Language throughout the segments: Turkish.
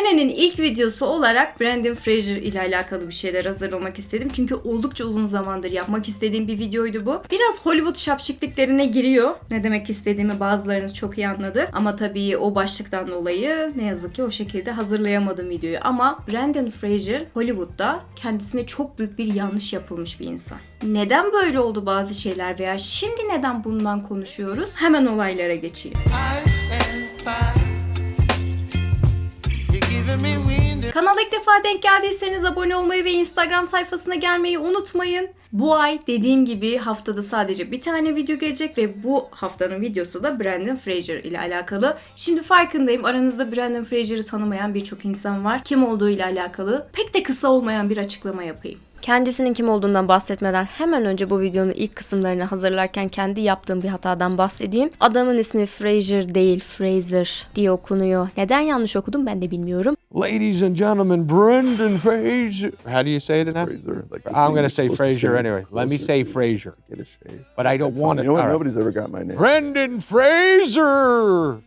Senenin ilk videosu olarak Brandon Fraser ile alakalı bir şeyler hazırlamak istedim. Çünkü oldukça uzun zamandır yapmak istediğim bir videoydu bu. Biraz Hollywood şapşikliklerine giriyor. Ne demek istediğimi bazılarınız çok iyi anladı. Ama tabii o başlıktan dolayı ne yazık ki o şekilde hazırlayamadım videoyu. Ama Brandon Fraser Hollywood'da kendisine çok büyük bir yanlış yapılmış bir insan. Neden böyle oldu bazı şeyler veya şimdi neden bundan konuşuyoruz? Hemen olaylara geçeyim. Kanala ilk defa denk geldiyseniz abone olmayı ve Instagram sayfasına gelmeyi unutmayın. Bu ay dediğim gibi haftada sadece bir tane video gelecek ve bu haftanın videosu da Brandon Fraser ile alakalı. Şimdi farkındayım aranızda Brandon Fraser'ı tanımayan birçok insan var. Kim olduğu ile alakalı pek de kısa olmayan bir açıklama yapayım. Kendisinin kim olduğundan bahsetmeden hemen önce bu videonun ilk kısımlarını hazırlarken kendi yaptığım bir hatadan bahsedeyim. Adamın ismi Fraser değil Fraser diye okunuyor. Neden yanlış okudum ben de bilmiyorum. Ladies and gentlemen, Brendan Fraser. How do you say it now? Fraser. Like I'm gonna say supposed to Fraser say anyway. Let me say Fraser. to get a shave. But I don't want You it. know what? Nobody's ever got my name. Brendan Fraser.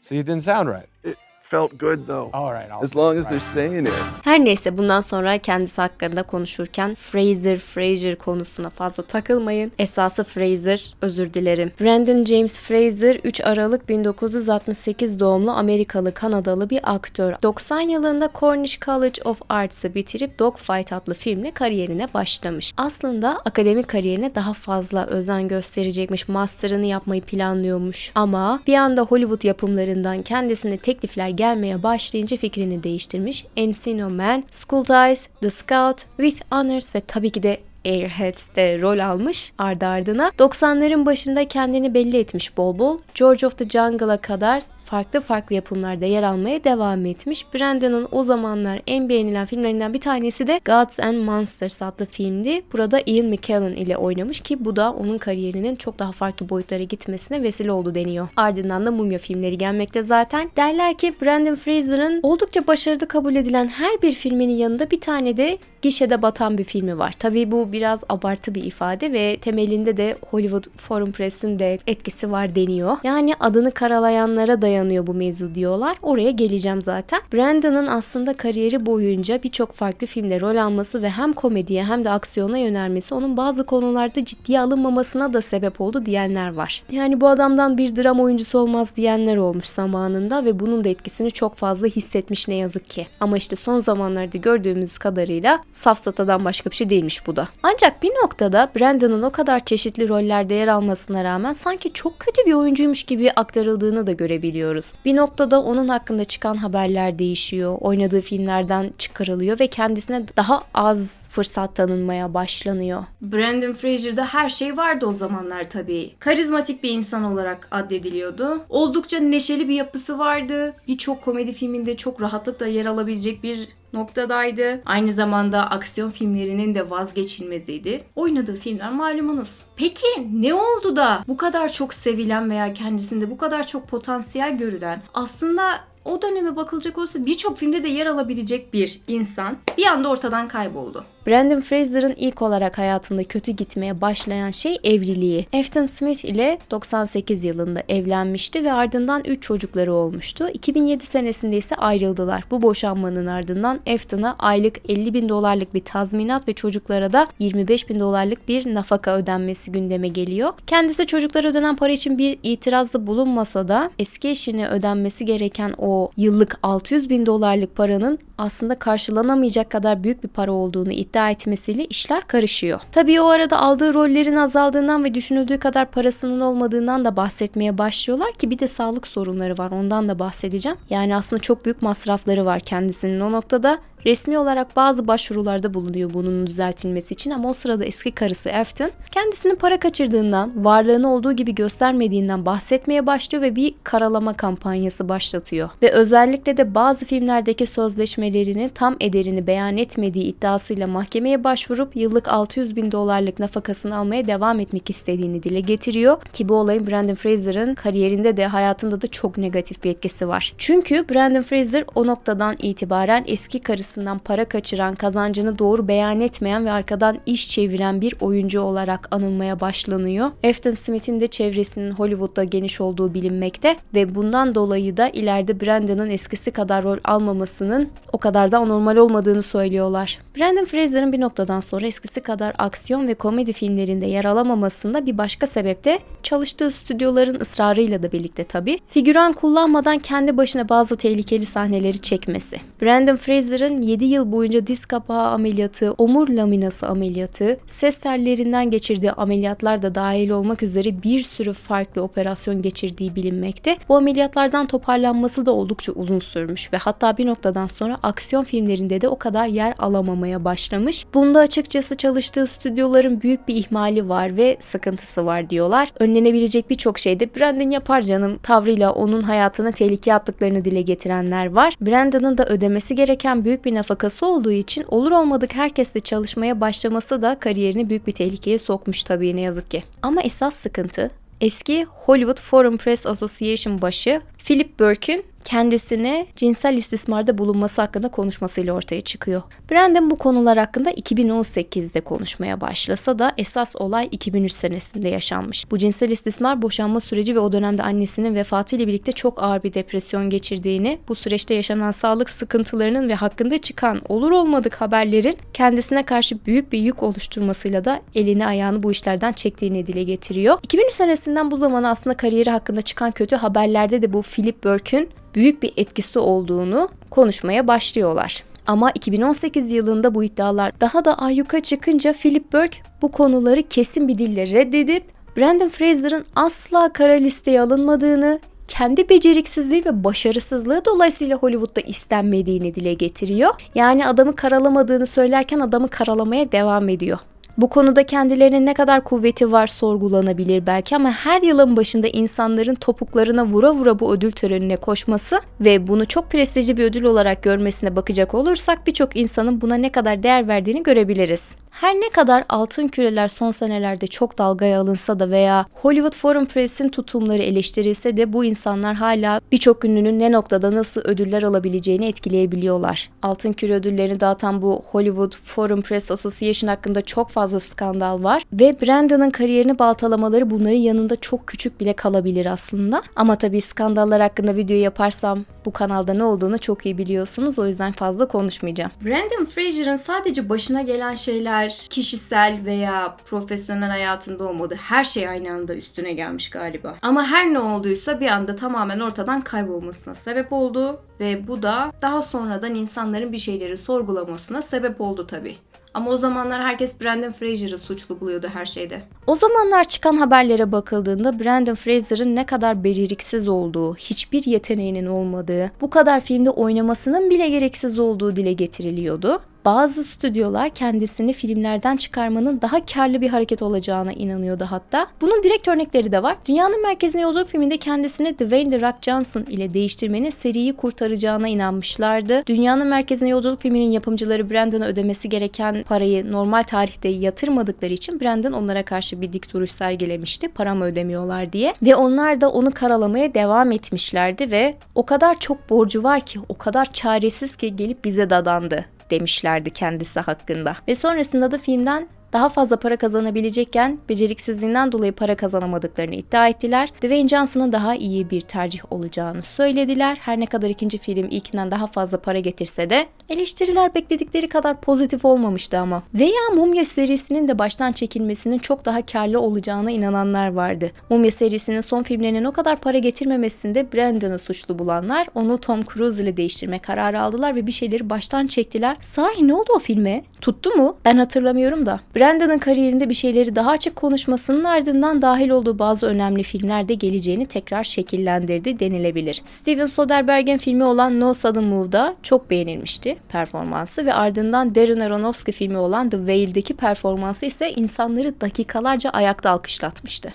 See, it didn't sound right. It felt good though. All right. I'll As long as they're saying it. Her neyse bundan sonra kendisi hakkında konuşurken Fraser Fraser konusuna fazla takılmayın. Esası Fraser, özür dilerim. Brandon James Fraser 3 Aralık 1968 doğumlu Amerikalı Kanadalı bir aktör. 90 yılında Cornish College of Arts'ı bitirip Dogfight adlı filmle kariyerine başlamış. Aslında akademik kariyerine daha fazla özen gösterecekmiş. Master'ını yapmayı planlıyormuş. Ama bir anda Hollywood yapımlarından kendisine teklifler gelmeye başlayınca fikrini değiştirmiş. Encino Man, School Ties, The Scout, With Honors ve tabii ki de Airheads'te rol almış ardı ardına. 90'ların başında kendini belli etmiş bol bol. George of the Jungle'a kadar farklı farklı yapımlarda yer almaya devam etmiş. Brandon'ın o zamanlar en beğenilen filmlerinden bir tanesi de Gods and Monsters adlı filmdi. Burada Ian McKellen ile oynamış ki bu da onun kariyerinin çok daha farklı boyutlara gitmesine vesile oldu deniyor. Ardından da mumya filmleri gelmekte zaten. Derler ki Brandon Fraser'ın oldukça başarılı kabul edilen her bir filminin yanında bir tane de gişede batan bir filmi var. Tabii bu biraz abartı bir ifade ve temelinde de Hollywood Foreign Press'in de etkisi var deniyor. Yani adını karalayanlara dayanıyor bu mevzu diyorlar. Oraya geleceğim zaten. Brandon'ın aslında kariyeri boyunca birçok farklı filmde rol alması ve hem komediye hem de aksiyona yönelmesi onun bazı konularda ciddiye alınmamasına da sebep oldu diyenler var. Yani bu adamdan bir dram oyuncusu olmaz diyenler olmuş zamanında ve bunun da etkisini çok fazla hissetmiş ne yazık ki. Ama işte son zamanlarda gördüğümüz kadarıyla safsatadan başka bir şey değilmiş bu da. Ancak bir noktada Brandon'ın o kadar çeşitli rollerde yer almasına rağmen sanki çok kötü bir oyuncuymuş gibi aktarıldığını da görebiliyoruz. Bir noktada onun hakkında çıkan haberler değişiyor, oynadığı filmlerden çıkarılıyor ve kendisine daha az fırsat tanınmaya başlanıyor. Brandon Fraser'da her şey vardı o zamanlar tabii. Karizmatik bir insan olarak addediliyordu. Oldukça neşeli bir yapısı vardı. Birçok komedi filminde çok rahatlıkla yer alabilecek bir noktadaydı. Aynı zamanda aksiyon filmlerinin de vazgeçilmeziydi. Oynadığı filmler malumunuz. Peki ne oldu da bu kadar çok sevilen veya kendisinde bu kadar çok potansiyel görülen aslında o döneme bakılacak olsa birçok filmde de yer alabilecek bir insan bir anda ortadan kayboldu. Brandon Fraser'ın ilk olarak hayatında kötü gitmeye başlayan şey evliliği. Afton Smith ile 98 yılında evlenmişti ve ardından 3 çocukları olmuştu. 2007 senesinde ise ayrıldılar. Bu boşanmanın ardından Afton'a aylık 50 bin dolarlık bir tazminat ve çocuklara da 25 bin dolarlık bir nafaka ödenmesi gündeme geliyor. Kendisi çocuklara ödenen para için bir itirazda bulunmasa da eski eşine ödenmesi gereken o yıllık 600 bin dolarlık paranın aslında karşılanamayacak kadar büyük bir para olduğunu iddia etmesiyle işler karışıyor. Tabii o arada aldığı rollerin azaldığından ve düşünüldüğü kadar parasının olmadığından da bahsetmeye başlıyorlar ki bir de sağlık sorunları var ondan da bahsedeceğim. Yani aslında çok büyük masrafları var kendisinin o noktada. Resmi olarak bazı başvurularda bulunuyor bunun düzeltilmesi için ama o sırada eski karısı Afton kendisinin para kaçırdığından, varlığını olduğu gibi göstermediğinden bahsetmeye başlıyor ve bir karalama kampanyası başlatıyor. Ve özellikle de bazı filmlerdeki sözleşmelerini tam ederini beyan etmediği iddiasıyla mahkemeye başvurup yıllık 600 bin dolarlık nafakasını almaya devam etmek istediğini dile getiriyor. Ki bu olayın Brandon Fraser'ın kariyerinde de hayatında da çok negatif bir etkisi var. Çünkü Brandon Fraser o noktadan itibaren eski karısı arkasından para kaçıran, kazancını doğru beyan etmeyen ve arkadan iş çeviren bir oyuncu olarak anılmaya başlanıyor. Afton Smith'in de çevresinin Hollywood'da geniş olduğu bilinmekte ve bundan dolayı da ileride Brandon'ın eskisi kadar rol almamasının o kadar da anormal olmadığını söylüyorlar. Brandon Fraser'ın bir noktadan sonra eskisi kadar aksiyon ve komedi filmlerinde yer alamamasında bir başka sebep de çalıştığı stüdyoların ısrarıyla da birlikte tabii. Figüran kullanmadan kendi başına bazı tehlikeli sahneleri çekmesi. Brandon Fraser'ın 7 yıl boyunca diz kapağı ameliyatı, omur laminası ameliyatı, ses tellerinden geçirdiği ameliyatlar da dahil olmak üzere bir sürü farklı operasyon geçirdiği bilinmekte. Bu ameliyatlardan toparlanması da oldukça uzun sürmüş ve hatta bir noktadan sonra aksiyon filmlerinde de o kadar yer alamamaya başlamış. Bunda açıkçası çalıştığı stüdyoların büyük bir ihmali var ve sıkıntısı var diyorlar. Önlenebilecek birçok şey de Brandon yapar canım tavrıyla onun hayatını tehlikeye attıklarını dile getirenler var. Brandon'ın da ödemesi gereken büyük bir nafakası olduğu için olur olmadık herkesle çalışmaya başlaması da kariyerini büyük bir tehlikeye sokmuş tabii ne yazık ki. Ama esas sıkıntı eski Hollywood Foreign Press Association başı Philip Burke'ün kendisine cinsel istismarda bulunması hakkında konuşmasıyla ortaya çıkıyor. Brandon bu konular hakkında 2018'de konuşmaya başlasa da esas olay 2003 senesinde yaşanmış. Bu cinsel istismar boşanma süreci ve o dönemde annesinin vefatıyla birlikte çok ağır bir depresyon geçirdiğini, bu süreçte yaşanan sağlık sıkıntılarının ve hakkında çıkan olur olmadık haberlerin kendisine karşı büyük bir yük oluşturmasıyla da elini ayağını bu işlerden çektiğini dile getiriyor. 2003 senesinden bu zamana aslında kariyeri hakkında çıkan kötü haberlerde de bu Philip Burke'ün büyük bir etkisi olduğunu konuşmaya başlıyorlar. Ama 2018 yılında bu iddialar daha da ayyuka çıkınca Philip Burke bu konuları kesin bir dille reddedip Brandon Fraser'ın asla kara listeye alınmadığını, kendi beceriksizliği ve başarısızlığı dolayısıyla Hollywood'da istenmediğini dile getiriyor. Yani adamı karalamadığını söylerken adamı karalamaya devam ediyor. Bu konuda kendilerinin ne kadar kuvveti var sorgulanabilir belki ama her yılın başında insanların topuklarına vura vura bu ödül törenine koşması ve bunu çok prestijli bir ödül olarak görmesine bakacak olursak birçok insanın buna ne kadar değer verdiğini görebiliriz. Her ne kadar altın küreler son senelerde çok dalgaya alınsa da veya Hollywood Foreign Press'in tutumları eleştirilse de bu insanlar hala birçok ünlünün ne noktada nasıl ödüller alabileceğini etkileyebiliyorlar. Altın küre ödüllerini dağıtan bu Hollywood Foreign Press Association hakkında çok fazla skandal var ve Brandon'ın kariyerini baltalamaları bunların yanında çok küçük bile kalabilir aslında. Ama tabii skandallar hakkında video yaparsam bu kanalda ne olduğunu çok iyi biliyorsunuz o yüzden fazla konuşmayacağım. Brandon Fraser'ın sadece başına gelen şeyler kişisel veya profesyonel hayatında olmadı. Her şey aynı anda üstüne gelmiş galiba. Ama her ne olduysa bir anda tamamen ortadan kaybolmasına sebep oldu ve bu da daha sonradan insanların bir şeyleri sorgulamasına sebep oldu tabii. Ama o zamanlar herkes Brandon Fraser'ı suçlu buluyordu her şeyde. O zamanlar çıkan haberlere bakıldığında Brandon Fraser'ın ne kadar beceriksiz olduğu, hiçbir yeteneğinin olmadığı, bu kadar filmde oynamasının bile gereksiz olduğu dile getiriliyordu. Bazı stüdyolar kendisini filmlerden çıkarmanın daha karlı bir hareket olacağına inanıyordu hatta. Bunun direkt örnekleri de var. Dünyanın Merkezine Yolculuk filminde kendisini Dwayne The Rock Johnson ile değiştirmenin seriyi kurtaracağına inanmışlardı. Dünyanın Merkezine Yolculuk filminin yapımcıları Brandon'a ödemesi gereken parayı normal tarihte yatırmadıkları için Brandon onlara karşı bir dik duruş sergilemişti. Paramı ödemiyorlar diye. Ve onlar da onu karalamaya devam etmişlerdi ve o kadar çok borcu var ki, o kadar çaresiz ki gelip bize dadandı demişlerdi kendisi hakkında. Ve sonrasında da filmden daha fazla para kazanabilecekken beceriksizliğinden dolayı para kazanamadıklarını iddia ettiler. Dwayne Johnson'ın daha iyi bir tercih olacağını söylediler. Her ne kadar ikinci film ilkinden daha fazla para getirse de eleştiriler bekledikleri kadar pozitif olmamıştı ama. Veya Mumya serisinin de baştan çekilmesinin çok daha karlı olacağına inananlar vardı. Mumya serisinin son filmlerinin o kadar para getirmemesinde Brandon'ı suçlu bulanlar onu Tom Cruise ile değiştirme kararı aldılar ve bir şeyleri baştan çektiler. Sahi ne oldu o filme? Tuttu mu? Ben hatırlamıyorum da. Brandon'ın kariyerinde bir şeyleri daha açık konuşmasının ardından dahil olduğu bazı önemli filmlerde geleceğini tekrar şekillendirdi denilebilir. Steven Soderbergh'in filmi olan No Sudden Move'da çok beğenilmişti performansı ve ardından Darren Aronofsky filmi olan The Whale'deki performansı ise insanları dakikalarca ayakta alkışlatmıştı.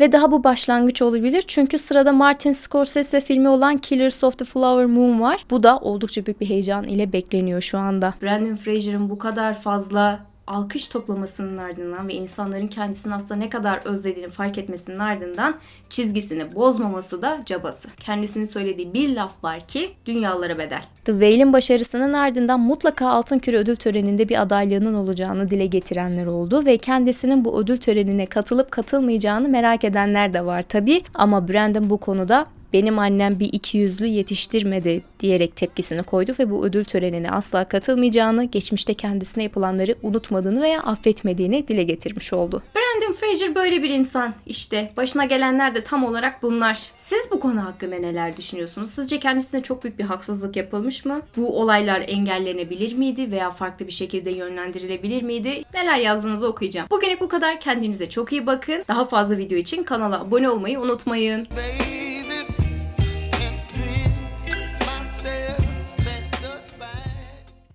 Ve daha bu başlangıç olabilir. Çünkü sırada Martin Scorsese filmi olan Killers of the Flower Moon var. Bu da oldukça büyük bir heyecan ile bekleniyor şu anda. Brandon Fraser'ın bu kadar fazla alkış toplamasının ardından ve insanların kendisini aslında ne kadar özlediğini fark etmesinin ardından çizgisini bozmaması da cabası. Kendisinin söylediği bir laf var ki dünyalara bedel. The Whale'in başarısının ardından mutlaka Altın Küre ödül töreninde bir adaylığının olacağını dile getirenler oldu ve kendisinin bu ödül törenine katılıp katılmayacağını merak edenler de var tabii ama Brandon bu konuda benim annem bir iki yüzlü yetiştirmedi diyerek tepkisini koydu ve bu ödül törenine asla katılmayacağını, geçmişte kendisine yapılanları unutmadığını veya affetmediğini dile getirmiş oldu. Brandon Fraser böyle bir insan. İşte başına gelenler de tam olarak bunlar. Siz bu konu hakkında neler düşünüyorsunuz? Sizce kendisine çok büyük bir haksızlık yapılmış mı? Bu olaylar engellenebilir miydi veya farklı bir şekilde yönlendirilebilir miydi? Neler yazdığınızı okuyacağım. Bugünlük bu kadar. Kendinize çok iyi bakın. Daha fazla video için kanala abone olmayı unutmayın. baby.